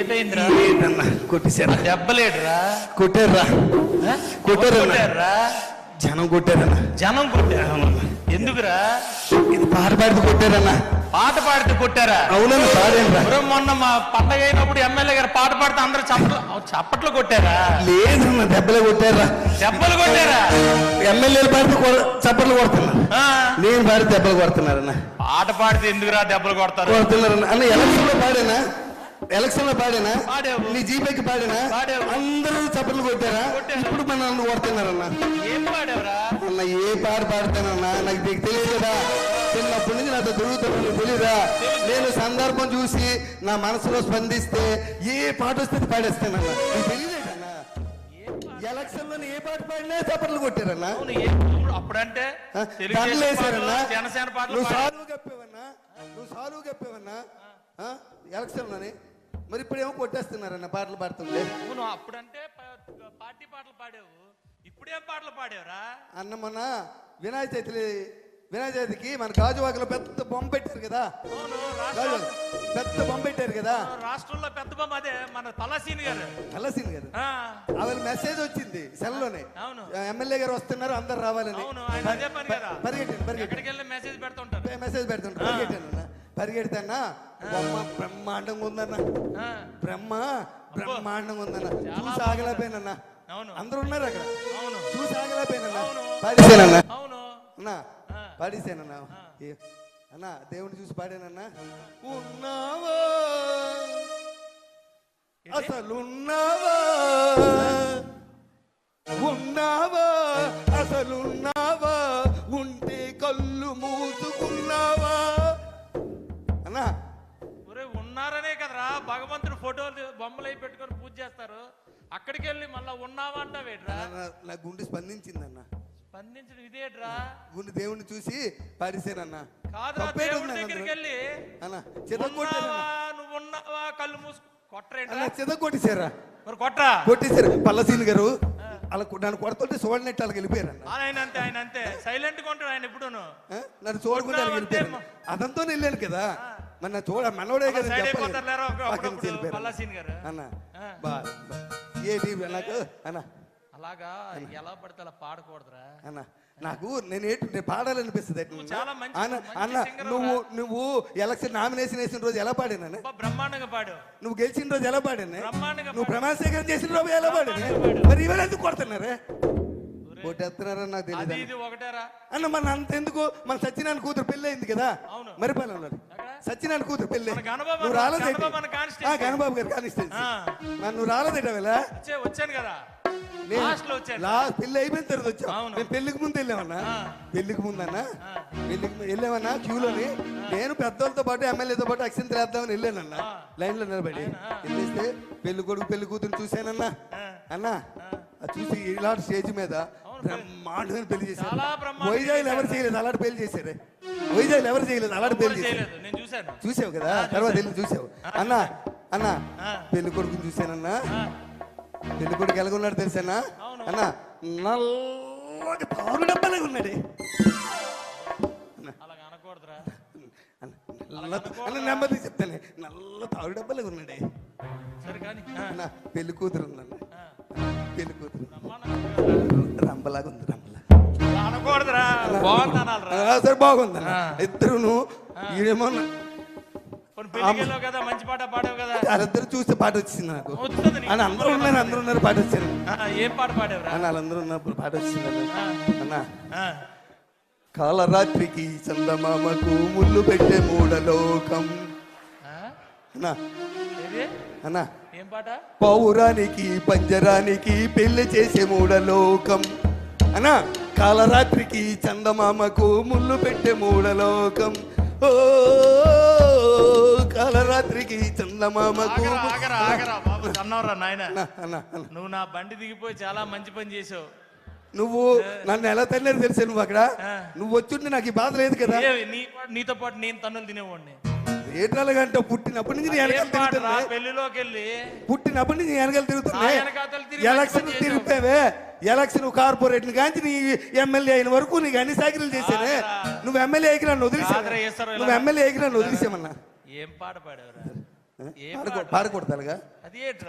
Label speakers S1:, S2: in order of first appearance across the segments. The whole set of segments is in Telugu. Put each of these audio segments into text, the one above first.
S1: ఏటైందిరా
S2: కొట్టేశారా.
S1: దెబ్బలేడురా
S2: కొట్టారా? కొట్టారా? జనం కొట్టారన్నా.
S1: జనం కొట్టారు? ఎందుకురా?
S2: ఇది పాట పాడితే కొట్టారన్నా.
S1: పాట పాడితే కొట్టారా?
S2: అవునన్నా పాడేనరా.
S1: మొన్న మా పండగ అయినప్పుడు ఎమ్మెల్యే గారు పాట పాడితే అందరూ చప్పట్లు చప్పట్లు కొట్టారా?
S2: లేదన్నా దెబ్బలే కొట్టారా
S1: దెబ్బలు కొట్టారా?
S2: ఎమ్మెల్యేలు పాడితే చప్పట్లు కొడుతున్నారు? నేను పాడితే దెబ్బలు కొడుతున్నారన్నా.
S1: పాట పాడితే ఎందుకురా దెబ్బలు కొడతారు?
S2: అన్న ఎలక్షన్లో పాడేనా? ఎలక్షన్లో పాడేనా. నీ జీపేకి పాడేనా. అందరూ చప్పట్లు కొట్టారా. ఇప్పుడు మన నన్ను కొడుతున్నారన్నా.
S1: ఏం పాడావురా?
S2: అన్న ఏ పాట పాడతానన్నా? నాకు నీకు తెలియదు కదా చిన్నప్పటి నుంచి నాతో తిరుగుతాను తెలియదా నేను సందర్భం చూసి నా మనసులో స్పందిస్తే ఏ పాట వస్తే పాడేస్తానన్నా. నీకు తెలియదేటన్నా ఎలక్షన్లో ఏ పాట పాడినా చప్పట్లు కొట్టారన్నా?
S1: అప్పుడంటే
S2: వేశారన్నా
S1: పాటలు, జనసేన పాటలు
S2: నువ్వు. సాలువు కప్పేవన్నా నువ్వు సాలువు కప్పేవన్నా ఆ? ఎలక్షన్లోని మరి ఇప్పుడు ఏమో కొట్టేస్తున్నారన్న పాటలు పాడుతుంటే
S1: అవును అప్పుడంటే పార్టీ పాటలు పాడావు. ఇప్పుడేం పాటలు పాడావురా?
S2: అన్న మొన్న వినాయక చవితి వినాయక చవితికి మన గాజువాకలో పెద్ద బొమ్మ పెట్టారు కదా? పెద్ద బొమ్మ పెట్టారు కదా?
S1: రాష్ట్రంలో పెద్ద బొమ్మ అదే మన తలసీని గారు.
S2: కదా
S1: ఆ,
S2: ఆవిడ మెసేజ్ వచ్చింది సెల్లోనే.
S1: అవును.
S2: ఎమ్మెల్యే గారు వస్తున్నారు అందరు రావాలని.
S1: ఎక్కడికి వెళ్ళి మెసేజ్ పెడుతుంటారు.
S2: మెసేజ్ పెడుతుంటాను పరిగెట్టాను అన్న. పరిగెడతానా? బొమ్మ బ్రహ్మాండంగా ఉందన్న. బ్రహ్మ బ్రహ్మాండంగా ఉందన్న. చూసి ఆగలేకపోయానన్న
S1: అవును.
S2: అందరూ ఉన్నారు అక్కడ
S1: అవును.
S2: చూసి ఆగలేకపోయానన్న
S1: అవును.
S2: పాడేసానన్న అన్నా అన్నా దేవుని చూసి పాడానన్నా. ఉన్నావా? అసలున్నావా? ఉన్నావా? అసలున్నావా? ఉంటే కళ్ళు మూసుకున్నావా? అన్నా.
S1: ఒరే ఉన్నారనే కదరా. భగవంతుడు ఫోటోలు బొమ్మలు అయి పెట్టుకొని పూజ చేస్తారు. అక్కడికి వెళ్ళి మళ్ళా ఉన్నావా అంటావేట్రా?
S2: నా- నా గుండె స్పందించిందన్న.
S1: స్పందించడం ఇదేట్రా?
S2: గుండె దేవుని చూసి పాడేసానన్నా
S1: కాదురా దేవుడి దగ్గరికి. వెళ్ళి
S2: అన్న
S1: ఉన్నావా నువ్వు ఉన్నావా కళ్ళు మూసు కొట్టరేంట్రా?
S2: అన్న చితగొట్టేశారా
S1: మరి కొట్టరా?
S2: కొట్టేశారు. పల్లసీని గారు అలా నన్ను కొడుతుంటే చూడనట్టు వాళ్ళకి వెళ్ళిపోయారన్న
S1: ఆయన అంతే ఆయన అంతే. సైలెంట్గా ఉంటాడు ఆయన ఎప్పుడును
S2: ఆ? నన్ను చూడకుండా వెళ్ళిపోయారు. అదంతో వెళ్ళాను కదా. మరి నా చూడ మనోడే కదా వెళ్ళిపోయారు.
S1: గారు?
S2: అన్న బా. ఏది నాకు అన్న
S1: అలాగా ఎలా పడితే అలా పాడకూడదురా.
S2: అన్న నాకు నేను ఏంటి నేను పాడాలనిపిస్తుంది.
S1: చాలా మంచి-
S2: అన్న నువ్వు నువ్వు ఎలక్షన్ నామినేషన్ వేసిన రోజు ఎలా పాడాను
S1: బ్రహ్మాండంగా పాడు.
S2: నువ్వు గెలిచిన రోజు ఎలా పాడాను నువ్వు ప్రమాణ స్వీకారం చేసిన రోజు ఎలా పాడాను మరి ఇవాళ ఎందుకు కొడుతున్నారే? కొట్టేస్తున్నారని నాకు తెలియదు అన్న. మన అంత ఎందుకు మన సత్యనారాయణ కూతురు పెళ్ళి అయింది కదా. మరిపాలెంలో? సత్యనారాయణ కూతురు పెళ్ళి.
S1: గణబాబు
S2: నువ్వు రాలేదేంటి?
S1: గణబాబు
S2: గారు. మరి నువ్వు రాలేదేట వేళ
S1: వచ్చే వచ్చాను కదా. లాస్ట్
S2: పెళ్ళి అయిపోయిన తర్వాత వచ్చాం. మేము పెళ్ళికి ముందు వెళ్ళామన్నా. పెళ్ళికి ముందన్నా.
S1: ఆ.
S2: పెళ్ళికి ము- వెళ్ళామన్నా క్యూలోని. నేను పెద్దోళ్ళతో పాటు ఎమ్మెల్యేతో పాటు అక్షంతలు వేద్దామని వెళ్ళానన్నా.
S1: ఆ.
S2: లైన్లో నిలబడి. వెళ్ళేస్తే పెళ్ళి కొడుకు పెళ్ళి కూతురు చూశానన్నా. అన్నా చూసి ఇలాంటి స్టేజ్ మీద బ్రహ్మాండమైన పెళ్ళి చేశారు. వైజాగ్ ఎవరు చేయలేదు అలాంటి పెళ్ళి చేశారు. వైజాగ్ ఎవరు చేయలేదు అలాంటి పెళ్ళి చేశారు. చూసావు కదా? తర్వాత వెళ్ళి చూసావు. అన్నా అన్నా. పెళ్ళి కొడుకుని చూశానన్నా. పెళ్ళి కొడుకు ఎలాగున్నాడు తెలుసానా. అన్నా నల్లగా తారు డబ్బాలాగా ఉన్నాడే. అన్న, నెమ్మది చెప్తానే. నల్ల తారు డబ్బాలాగా ఉన్నాడే. అన్న పెళ్ళి కూతురు ఉందన్న. పెళ్ళి కూతురు. రంబలాగా ఉంది
S1: అనకూడదురా. బాగుంది
S2: సరే బాగుందన్న
S1: ఆ.
S2: ఇద్దరును ఈడేమో
S1: కదా మంచి పాట పాడావు కదా.
S2: వాళ్ళిద్దరు చూస్తే పాట వచ్చింది నాకు. అని అందరూ ఉన్నారు అందరూ ఉన్నారు పాట వచ్చింది.
S1: ఏం పాట
S2: అన్న వాళ్ళందరూ ఉన్నప్పుడు పాట వచ్చింది అన్న. కాలరాత్రికి చందమామకు ముళ్ళు పెట్టే మూడలోకం? అన్నా. అన్నా.
S1: ఏం పాట?
S2: పౌరానికి పంజరానికి పెళ్ళి చేసే మూడలోకం అన్నా కాలరాత్రికి చందమామకు ముళ్ళు పెట్టే మూడలోకం ఓ కాలరాత్రికి చందమామకు
S1: ఆగరా ఆగరా ఆగరా బాబు అన్నవరా నాయన.
S2: అన్నా, అన్నా, అన్నా.
S1: నువ్వు నా బండి దిగిపోయి చాలా మంచి పని చేసావు
S2: నువ్వు నన్ను ఎలా తల్లేదు తెలుసా నువ్వు అక్కడ?
S1: ఆ.
S2: నువ్వు వచ్చుంటే నాకు ఈ బాధ లేదు కదా?
S1: ఏ, నీ పాటు- నీతో పాటు నేను తన్నులు తినేవాడిని.
S2: ఏటాలుగంటే పుట్టినప్పటి నుంచి
S1: ఏం
S2: వెనకాల తిరుగుతున్నా
S1: పెళ్ళిలోకి వెళ్ళి
S2: పుట్టినప్పటి నుంచి నేను వెనకాల
S1: నా వెనకాతల తిరిగి
S2: ఎలక్షన్
S1: మంచి పని
S2: తిరిగిపోయావే ఎలక్షన్ కార్పొరేట్ కాంచి నీ ఎమ్మెల్యే అయిన వరకు నీకు అన్ని సాకిరీలు చేశానే?
S1: ఆగరా.
S2: నువ్వు ఎమ్మెల్యే అయికి నన్ను
S1: ఆగరా, ఇలా?
S2: నువ్వు ఎమ్మెల్యే అయికి నన్ను వదిలేసామన్నా
S1: ఏం పాట పాడావురా? ఏం
S2: పాడకూడదు అలాగా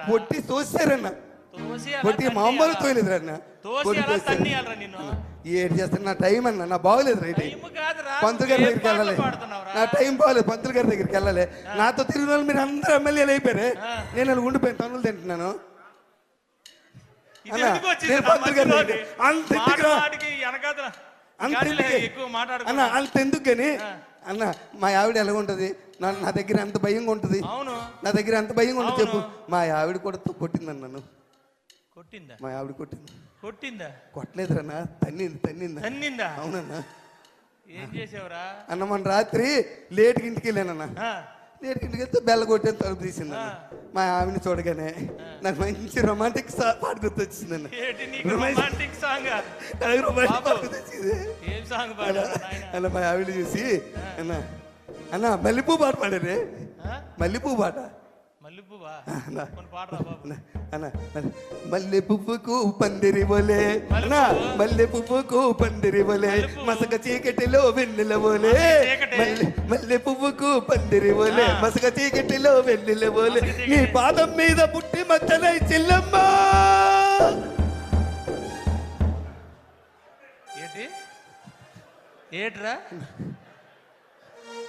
S2: కొట్టి తోసారన్న. కొట్టి మామూలు
S1: అలా.
S2: తోయలేదు అన్న ఏడు చేస్తాను నా టైం అన్న నా బాగోలేదు రైట్ పంతులు గారి దగ్గరికి వెళ్ళాలి? నా టైం బాగోలేదు పంతులు గారి దగ్గరికి వెళ్ళాలి. నాతో తిరిగిన వాళ్ళు మీరు అందరూ ఎమ్మెల్యేలు అయిపోయారు. నేను అలా ఉండిపోయిన తనులు తింటున్నాను. నేను పంతులు గారి? దగ్గరికి- అంత అంత ఎందుకే? అంత కానీ అన్న మా ఆవిడ ఎలా ఉంటది? నా దగ్గర ఎంత భయంగా ఉంటది?
S1: అవును.
S2: నా దగ్గర ఎంత భయంగా ఉంటుంది చెప్పు. మా ఆవిడ కూడా కొట్టిందన్న నన్ను?
S1: కొట్టిందా?
S2: మా ఆవిడ కొట్టింది?
S1: కొట్టిందా?
S2: కొట్టలేదురన్నా తన్నింది తన్నింది?
S1: తన్నిందా?
S2: అవునన్నా.
S1: ఏం చేసావురా?
S2: అన్న మన రాత్రి లేట్కి ఇంటికి వెళ్ళానన్న. లేట్కి ఇంటికి వెళ్తే బెల్ల కొట్టాను తలుపు తీసింది మా ఆవిడని చూడగానే నాకు మంచి రొమాంటిక్ పాట
S1: నీకు రొమాంటిక్ సాంగ్
S2: రొమాంటిక్. పాట గుర్తొచ్చింది.
S1: ఏం సాంగ్ నాయన?
S2: అన్న మా ఆవిడ చూసి అన్న అన్న మల్లెపూ పాట పాడారే మల్లెపూ పాట. అన్న. మల్లె- పువ్వుకు పందిరి బోలే అన్న
S1: మల్లెపువ్వు.
S2: మల్లె పువ్వుకు పందిరి
S1: మల్లెపువ్వు.
S2: మసక చీకటిలో వెన్నెల
S1: చీకటి.
S2: మల్లె మల్లె పువ్వుకు పందిరి
S1: ఆ.
S2: మసక చీకటిలో వెన్నెల
S1: చీకటి.
S2: నీ పాదం మీద పుట్టి మచ్చలై చెల్లమ్మ.
S1: ఏంటి? ఏట్రా?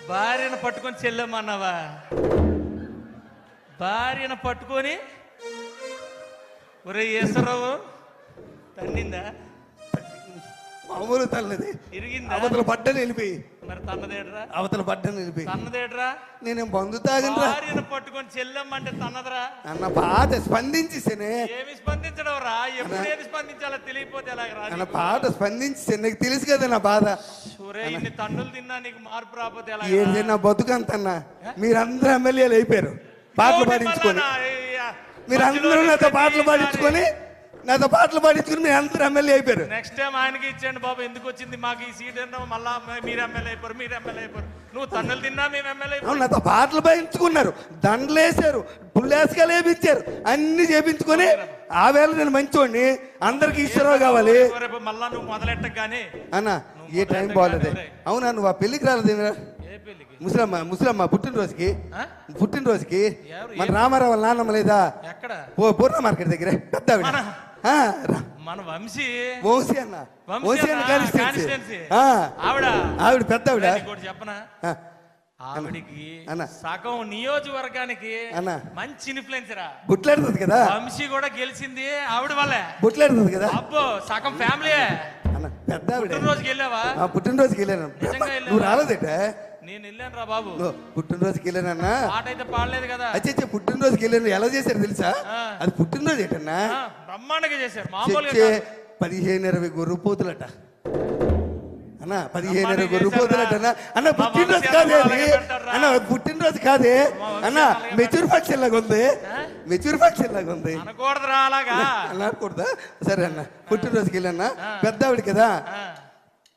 S1: భార్యను పట్టుకొని చెల్లెమ్మన్నావా? భార్యను పట్టుకొని? ఒరే ఈశ్వరరావు తన్నిందా?
S2: మామూలు తల్లది.
S1: ఇరిగిందా?
S2: అవతల పడ్డని వెళ్ళిపోయి.
S1: మరి తన్నదేట్రా
S2: అవతల పడ్డని
S1: తన్నదేట్రా
S2: నేను బంధు తాగనరా
S1: భార్యను పట్టుకొని చెల్లెమ్మంటే తన్నదరా?
S2: అన్న పాట స్పందించేసానే.
S1: ఏమి స్పందించడం రా? ఎప్పుడు ఏది స్పందించాలో తెలియపోతే ఎలాగ
S2: అన్న పాట స్పందించేసాను. నీకు తెలుసు కదా నా బాధ.
S1: ఒరే ఇన్ని తన్నులు తిన్నా నీకు మార్పు రాకపోతే ఎలా
S2: ఏంటి నా బతుకంతన్నా. మీరందరూ ఎమ్మెల్యేలు అయిపోయారు. పాటలు పాడించుకొని మీరందరూ నాతో పాటలు పాడించుకొని నాతో పాటలు పాడించుకొని మీరు అందరూ ఎమ్మెల్యే అయిపోయారు.
S1: నెక్స్ట్ టైం ఆయనకి ఇచ్చేయండి బాబు ఎందుకు వచ్చింది? మాకు ఈ సీట్ ఏంటో మళ్ళా మీరు ఎమ్మెల్యే అయిపోరు మీరు ఎమ్మెల్యే అయిపోరు. నువ్వు తన్నులు తిన్నా మేము ఎమ్మెల్యే అయిపోరు.
S2: అవును నాతో పాటలు పాడించుకున్నారు దండలేసారు పుల్లేసుకలు వేపించారు అన్ని చేపించుకొని ఆ వేళ నేను మంచోడిని. అందరికి ఈశ్వరరావు కావాలి.
S1: రేపు మళ్ళా నువ్వు మొదలెట్టకు కానీ
S2: అన్న ఏ టైం బాగోలేదు. అవునా నువ్వు ఆ పెళ్ళికి రాలేదు
S1: ఏ పెళ్ళికి?
S2: ముసలమ్మ ముసలమ్మ పుట్టినరోజుకి.
S1: ఆ?
S2: పుట్టినరోజుకి
S1: ఎవరు?
S2: మన రామారావు వాళ్ళ నాన్నమ్మ లేదా?
S1: ఎక్కడ?
S2: పూ- పూర్ణ మార్కెట్ దగ్గర. పెద్ద ఆవిడ.
S1: మన- మన వంశీ.
S2: వంశీ అన్న.
S1: వంశీ
S2: అన్న కాన్స్టిట్యున్సీ.
S1: ఆవిడ.
S2: ఆవిడ పెద్ద ఆవిడ.
S1: ఇంకోటి చెప్పనా? ఆవిడికి. సగం నియోజకవర్గానికి
S2: అన్న.
S1: మంచి ఇన్ఫ్లుయెన్సరా
S2: బుట్లాడుతుంది కదా?
S1: వంశీ కూడా గెలిచింది ఆవిడ వల్లే.
S2: బుట్లాడుతుంది కదా?
S1: అబ్బో సగం ఫ్యామిలీ
S2: అన్న పెద్ద ఆవిడ.
S1: పుట్టినరోజుకి వెళ్ళావా?
S2: పుట్టినరోజుకి వెళ్ళాను? నువ్వు రాలేదట?
S1: నేను వెళ్ళాను రా బాబు.
S2: పుట్టినరోజుకి వెళ్ళానన్నా.
S1: పాట అయితే పాడలేదు కదా.
S2: అచ్చే పుట్టినరోజుకి వెళ్ళాను. ఎలా చేశారు తెలుసా. అది పుట్టినరోజు ఏంటన్నా?
S1: బ్రహ్మాండంగా చేశారు. మామూలుగా.
S2: పదిహేను ఇరవై గొర్రె పోతులట. అన్న పదిహేను ఇరవై గొర్రె? పోతులట అన్న అన్న పుట్టినరోజు కాదే
S1: అన్న
S2: పుట్టినరోజు కాదే? అన్న మెచ్యూర్ ఫంక్షన్ లాగా ఉంది? మెచ్యూర్ ఫంక్షన్ లాగా ఉంది.
S1: అనకూడదురా అలాగా.
S2: అనకూడదా? సరే అన్న పుట్టినరోజుకి వెళ్ళన్నా
S1: ఆ.
S2: పెద్ద ఆవిడ కదా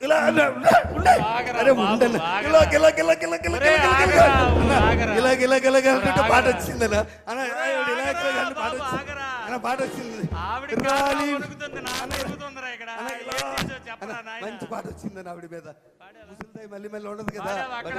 S2: ఇలా అరే. ఇలా. ఇలా పాట వచ్చింది. పాట వచ్చింది.
S1: ఆవిడ?
S2: మంచి పాట మీద. ముసలిదాయి మళ్ళీ మళ్ళీ ఉండదు కదా.
S1: అక్కడ?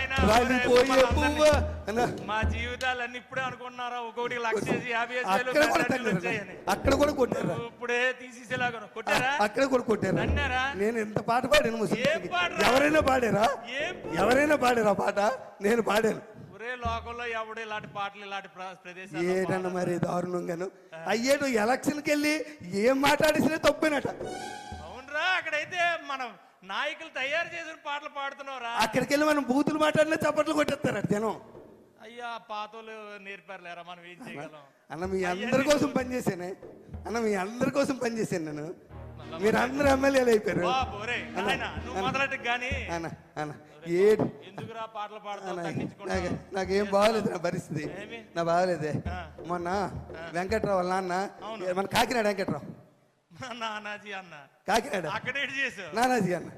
S2: రాలిపోయే పువ్వా?
S1: మా జీవితాలన్నీ ఇప్పుడే ఒక్కొక్కటి లక్ష యాభై
S2: అక్కడ కూడా అక్కడ కొట్టారా
S1: ఇప్పుడే తీసేసేలాగా కొట్టారా?
S2: అక్కడ కూడా కొట్టారా
S1: తన్నారా
S2: నేను ఎంత పాట పాడాను ముసలి
S1: ఏం పాడరా?
S2: ఎవరైనా పాడారా?
S1: ఏం
S2: ఎవరైనా పాడారా పాట? నేను పాడాను.
S1: ఒరే లోకంలో ఎవడు ఇలాంటి పాటలు ఇలాంటి ప్ర- ప్రదేశాలు
S2: ఏటన్న మరి దారుణంగాను. అయ్యేటు ఎలక్షన్కి వెళ్ళి ఏం మాట్లాడేసినా తప్పేనట.
S1: అవునరా అక్కడైతే మన నాయకులు తయారు చేసిన పాటలు పాడుతున్నావురా.
S2: అక్కడికి వెళ్ళి మనం బూతులు మాట్లాడినా చప్పట్లు కొట్టేస్తారు జనం.
S1: అయ్యా పాతోలు నేర్పారులేరా మనం ఏం చేయగలం?
S2: అన్న మీ అందరి కోసం పనిచేసానే అన్న మీ అందరి కోసం పనిచేశాను నేను. మీరు అందరు ఎమ్మెల్యేలు అయిపోయారు. నాకు నాకేం బాగలేదు నా పరిస్థితి? నా బాగలేదే. మొన్న వెంకట్రావు వాళ్ళ నాన్న. మన కాకినాడ వెంకట్రావు.
S1: నానాజీ అన్న.
S2: కాకినాడ
S1: అక్కడేటి చేసావు?
S2: నానాజీ అన్న.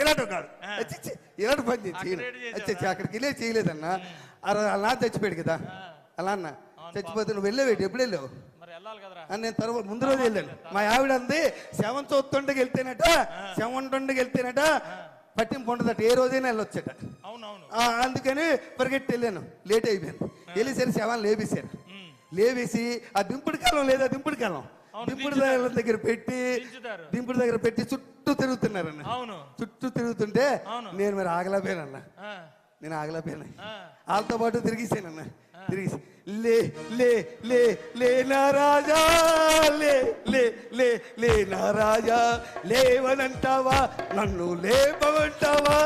S2: ఇలాంటి కాదు. పని చేయి, చేయను.
S1: అక్కడేటి చేసావా?
S2: అచ్చే, అచ్చే, అక్కడికి వెళ్ళే చేయలేదన్న. అలా చచ్చిపోయాడు కదా. అలా అన్న. చచ్చిపోతే నువ్వు వెళ్ళేవేటి? ఎప్పుడు వెళ్ళావు? నేను తర్వాత ముందు రోజు వెళ్ళాను. మా ఆవిడ అంది శవం చూస్తుండకి వెళ్తేనట శవం ఉంటుండకి వెళ్తేనట పట్టింపు ఉండదట ఏ రోజైనా వెళ్ళొచ్చట. అందుకని పరిగెట్టి వెళ్ళాను. లేట్ అయిపోయాను వెళ్ళేసరి శవాన్ని లేపేశారు. లేవేసి ఆ దింపుడు కాలం లేదా దింపుడు కాలం. దింపుడు దగ్గర దగ్గర పెట్టి దింపుడు దగ్గర పెట్టి చుట్టూ తిరుగుతున్నారన్న. చుట్టూ తిరుగుతుంటే. నేను మరి ఆగలేకపోయానన్న.
S1: ఆ,
S2: నేను ఆగలేకపోయాను.
S1: ఆ.
S2: వాళ్ళతో పాటు తిరిగిసానన్న. తిరిగి లే లే లే లే నా రాజా లే లే లే లే నా రాజా లేవనంటావా? నన్ను లేపమంటావా?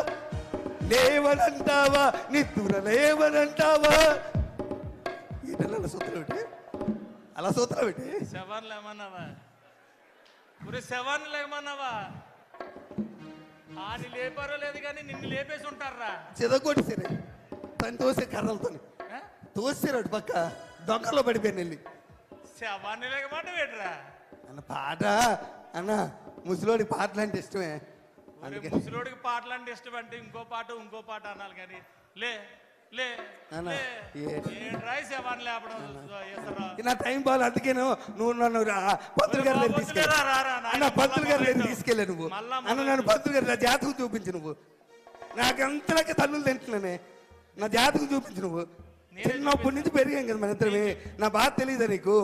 S2: లేవనంటావా? నిద్దుర లేవనంటావా? అలా సూత్రం ఏంటి? అలా సూత్రం ఏంటి?
S1: శవాన్ని లేమన్నావా ఒరే శవాన్ని లేమన్నావా ఆని లేపారో లేదు కానీ నిన్ను లేపేసి ఉంటారా
S2: చెదగొట్టేసారు తను తోసే కర్రలతో
S1: ఆ?
S2: తోసారు అటు పక్క దొంగలో పడిపోయాను వెళ్ళి
S1: శవాన్ని లేకమాట వేట్రా
S2: అన్న పాట అన్న ముసలోడి పాటలు అంటే ఇష్టమే.
S1: ముసలోడికి పాటలు అంటే ఇష్టం అంటే ఇంకో పాట ఇంకో పాట అనాలి కానీ లే
S2: నా టైం బాగా అందుకేను నువ్వు నన్ను పంతులు గారి తీసుకెళ్ళి పంతులు గారి తీసుకెళ్ళా నువ్వు. అన్న నన్ను పంతులు గారి నా జాతకం చూపించు నువ్వు. నాకు అంతలకే తల్లులు తింటున్నానే. నా జాతకం చూపించు నువ్వు.
S1: నేనే
S2: చిన్నప్పటి నుంచి పెరిగాం కదా మన ఇద్దరమే. నా బాధ తెలియదా నీకు?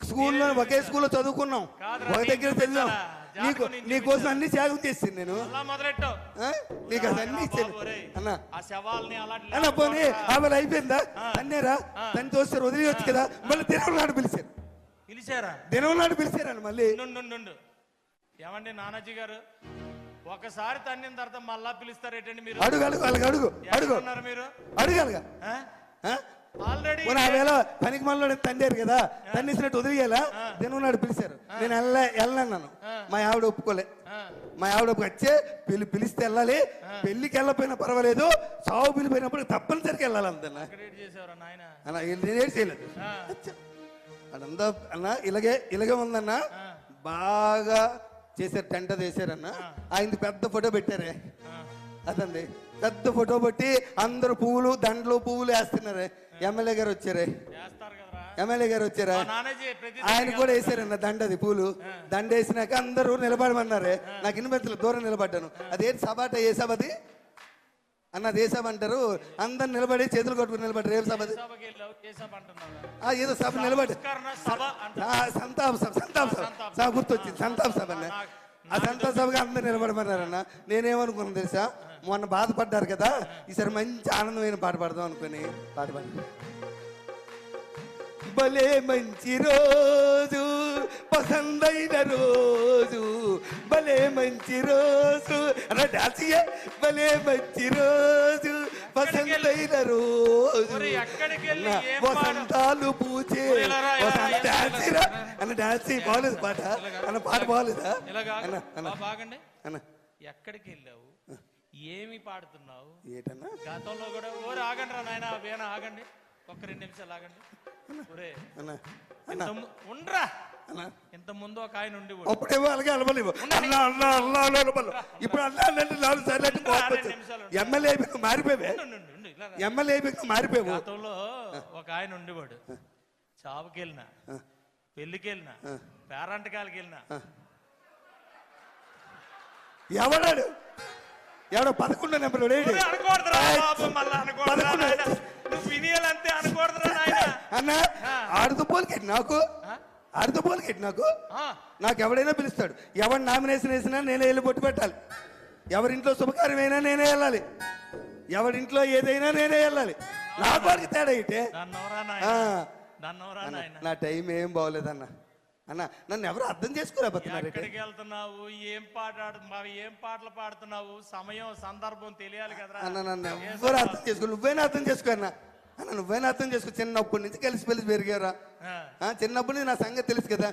S2: స్కూల్లో ఒకే స్కూల్లో చదువుకున్నాం. ఒక దగ్గర
S1: చూపించాలా?
S2: నీకు నీకోసం అన్ని త్యాగం చేసింది నేను? నీకు అది అన్ని ఇచ్చాను. అన్న. అన్న పోనీ. ఆమె అయిపోయిందా
S1: ఆ.
S2: తన్నేరా తన్ని తోస్తారు వదిలేయచ్చు కదా. మళ్ళీ దినం నాడు పిలిచారు.
S1: పిలిచారా?
S2: దినం నాడు పిలిచారన్న మళ్ళీ.
S1: ఏమండి నానాజీ గారు? ఒకసారి తన్నిన తర్వాత మళ్ళా పిలుస్తారేటండి మీరు?
S2: అడుగు అడుగు అడుగు అడుగు.
S1: ఉన్నారు మీరు?
S2: అడుగలగా
S1: ఆల్రెడీ
S2: పనికి మనలో తండారు కదా తన్నిసినట్టు వదిలేయాలా? నాడు పిలిచారు. నేను వెళ్ళ వెళ్ళన్నాను మా ఆవిడ ఒప్పుకోలే. మా ఆవిడ వచ్చే పిలి పిలిస్తే వెళ్ళాలి. పెళ్ళికి వెళ్ళకపోయినా పర్వాలేదు. సాగు పిలిపోయినప్పుడు తప్పనిసరిగా వెళ్ళాలి అందన్న నేనేం చేయలేదు. అదంతా అన్న ఇలాగే ఇలాగే ఉందన్న. బాగా చేశారు టెంట చేశారన్న ఆయనది పెద్ద ఫోటో పెట్టారే. అదండి. పెద్ద ఫోటో పెట్టి అందరు పువ్వులు దండలు పువ్వులు వేస్తున్నారే. ఎమ్మెల్యే గారు వచ్చారే? ఎమ్మెల్యే గారు వచ్చారా? ఆయన కూడా వేసారన్న దండది పూలు. దండ వేసినాక అందరూ నిలబడమన్నారే. నాకు ఇన్వెంతలు దూరం నిలబడ్డాను. అదేంటి సభ ఏ సభ అది అన్నది ఏ సభ అంటారు? అందరు నిలబడి చేతులు కొట్టుకుని నిలబడ్డారు. ఏం సభ అది
S1: సభకి వెళ్ళావు ఏ సభ అంటున్నావు?
S2: ఆ, ఏదో సభ నిలబడి. సంతాప సభ సంతాప సభ. గుర్తొచ్చింది. సంతాప సభ అన్న. ఆ సంతాప సభగా అందరు నిలబడమన్నారన్న. నేనేమనుకున్నాను తెలుసా? మొన్న బాధపడ్డారు కదా ఈసారి మంచి ఆనందమైన పాట పాడదాం అనుకుని పాట పాడి భలే మంచి రోజు పసందైన రోజు. భలే మంచి రోజు చెయ్యి. భలే మంచి రోజు పసందైన రోజు? వసంతాలు పూచే. వసంత. అన్న డాన్స్. బాగలేదు పాట. అన్న పాట బాగలేదా
S1: బాగండి.
S2: అన్న.
S1: ఎక్కడికి వెళ్ళావు ఏమి పాడుతున్నావు?
S2: ఏటన్నా?
S1: గతంలో కూడా ఓరే ఆగండి రా నాయన ఆగండి. ఒక్క రెండు నిమిషాలు ఆగండి. ఒరే ఉండ్రా? ఇంత ముందు ఒక ఆయన ఉండి
S2: అలాగే అలవలేవు అన్న అన్న అన్న అన్న అలవలు ఇప్పుడు అన్న అంటే నాలుగు సార్లు అంటే కోపం
S1: రెండు నిమిషాలు
S2: వచ్చింది. ఎమ్మెల్యే అయిపోయి మారిపోయావే? ఎమ్మెల్యే అయిపోయి నువ్వు మారిపోయావు.
S1: గతంలో ఒక ఆయన ఉండేవాడు చావుకి వెళ్ళినా పెళ్ళికి వెళ్ళినా పేరంటకాలకి వెళ్ళినా.
S2: ఎవడాడు? ఎవడో పదకొండో నెంబర్ అన్న ఆడుతూ పోలికెట్టి నాకు? ఆడుతూ పోలికెట్టి నాకు? నాకు ఎవడైనా పిలుస్తాడు. ఎవరు నామినేషన్ వేసినా నేనే వెళ్ళి బొట్టు పెట్టాలి. ఎవరింట్లో శుభకార్యమైనా నేనే వెళ్ళాలి. ఎవరింట్లో ఏదైనా నేనే వెళ్ళాలి. నాకు వాడికి తేడా అయితే నా టైం ఏం బాగోలేదన్న. అన్న నన్ను ఎవరు అర్థం చేసుకోలేకపోతున్నారు
S1: ఎక్కడికి వెళ్తున్నావు? ఏం పాట ఏం పాటలు పాడుతున్నావు? సమయం సందర్భం తెలియాలి కదరా.
S2: అన్న నన్ను ఎవరు అర్థం చేసుకో నువ్వైనా అర్థం చేసుకో అన్న. నువ్వైనా అర్థం చేసుకో చిన్నప్పటి నుంచి కలిసి పెలిసి పెరిగారా చిన్నప్పటి నుంచి నా సంగతి తెలుసు కదా?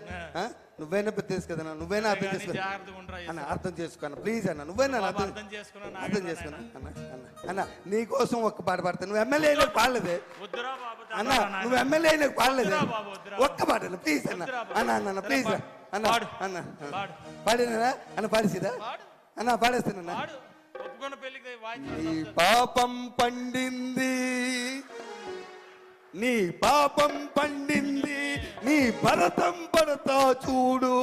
S2: నువ్వేనా పెద్ద తెలుసు కదా నువ్వేనా అర్థం చేసుకో. అన్న అర్థం చేసుకో అన్న ప్లీజ్ అన్న నువ్వేనా అర్థం
S1: అర్థం చేసుకున్నా
S2: అన్న అన్న అన్న నీ కోసం ఒక్క పాట పాడతాను నువ్వు ఎమ్మెల్యే అయినా పాడలేదే. అన్న. నువ్వు ఎమ్మెల్యే అయినా పాడలేదే. ఒక్క పాట అన్న ప్లీజ్ అన్న. అన్న అన్న ప్లీజ్. అన్న. అన్న
S1: పాడు.
S2: పాడినా అన్న పాడిసిదా
S1: పాడు.
S2: అన్న పాడేస్తానన్న.
S1: వాడు ఒప్పుకున్న పెళ్ళికి
S2: నీ
S1: వాయించిన
S2: పాపం పండింది. నీ పాపం పండింది నీ భరతం పడతా చూడు.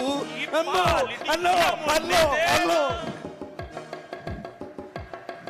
S1: ఈ
S2: అమ్మో
S1: పాలిటి
S2: అల్లో